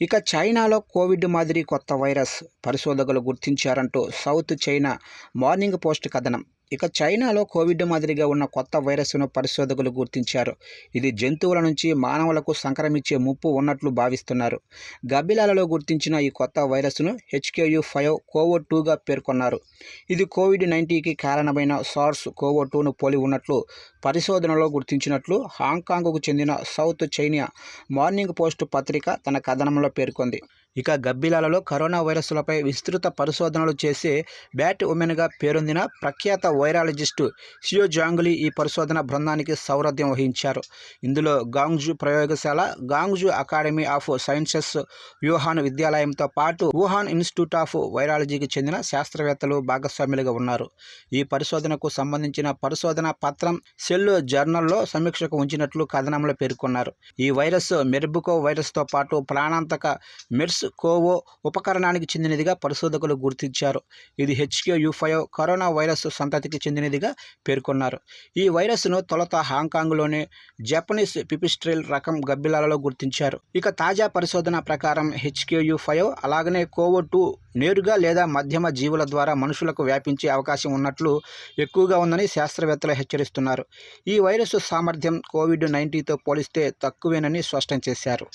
ఇక చైనాలో కోవిడ్ మాదిరి కొత్త వైరస్ పరిశోధకులు గుర్తించారంటూ సౌత్ చైనా మార్నింగ్ పోస్ట్ కథనం. ఇక చైనాలో కోవిడ్ మాదిరిగా ఉన్న కొత్త వైరస్ను పరిశోధకులు గుర్తించారు. ఇది జంతువుల నుంచి మానవులకు సంక్రమించే ముప్పు ఉన్నట్లు భావిస్తున్నారు. గబ్బిలాలలో గుర్తించిన ఈ కొత్త వైరస్ను హెచ్కేయు ఫైవ్ కోవో టూగా పేర్కొన్నారు. ఇది కోవిడ్ నైన్టీన్కి కారణమైన సార్స్ కోవో టూను పోలి ఉన్నట్లు పరిశోధనలో గుర్తించినట్లు హాంకాంగ్కు చెందిన సౌత్ చైనా మార్నింగ్ పోస్ట్ పత్రిక తన కథనంలో పేర్కొంది. ఇక గబ్బిలాలలో కరోనా వైరస్లపై విస్తృత పరిశోధనలు చేసే బ్యాట్ ఉమెన్గా పేరొందిన ప్రఖ్యాత వైరాలజిస్టు షియో జాంగులీ ఈ పరిశోధన బృందానికి సౌరథ్యం వహించారు. ఇందులో గాంగ్జు ప్రయోగశాల Guangzhou academy of sciences Wuhan విద్యాలయంతో పాటు వుహాన్ ఇన్స్టిట్యూట్ ఆఫ్ వైరాలజీకి చెందిన శాస్త్రవేత్తలు భాగస్వాములుగా ఉన్నారు. ఈ పరిశోధనకు సంబంధించిన పరిశోధన పత్రం సెల్ జర్నల్లో సమీక్షకు ఉంచినట్లు కథనంలో పేర్కొన్నారు. ఈ వైరస్ మెర్బుకో వైరస్తో పాటు ప్రాణాంతక మెర్స్ కోవో ఉపకరణానికి చెందినదిగా పరిశోధకులు గుర్తించారు. ఇది హెచ్కే ఫైవ్ కరోనా వైరస్ సంతతి జాతికి చెందినదిగా పేర్కొన్నారు. ఈ వైరస్ను తొలత హాంకాంగ్లోని జపనీస్ పిపిస్ట్రిల్ రకం గబ్బిలాలలో గుర్తించారు. ఇక తాజా పరిశోధన ప్రకారం హెచ్కేయు ఫైవ్ అలాగనే కోవో టూ నేరుగా లేదా మధ్యమ జీవుల ద్వారా మనుషులకు వ్యాపించే అవకాశం ఉన్నట్లు ఎక్కువగా ఉందని శాస్త్రవేత్తలు హెచ్చరిస్తున్నారు. ఈ వైరస్ సామర్థ్యం కోవిడ్ నైన్టీన్తో పోలిస్తే తక్కువేనని స్పష్టం చేశారు.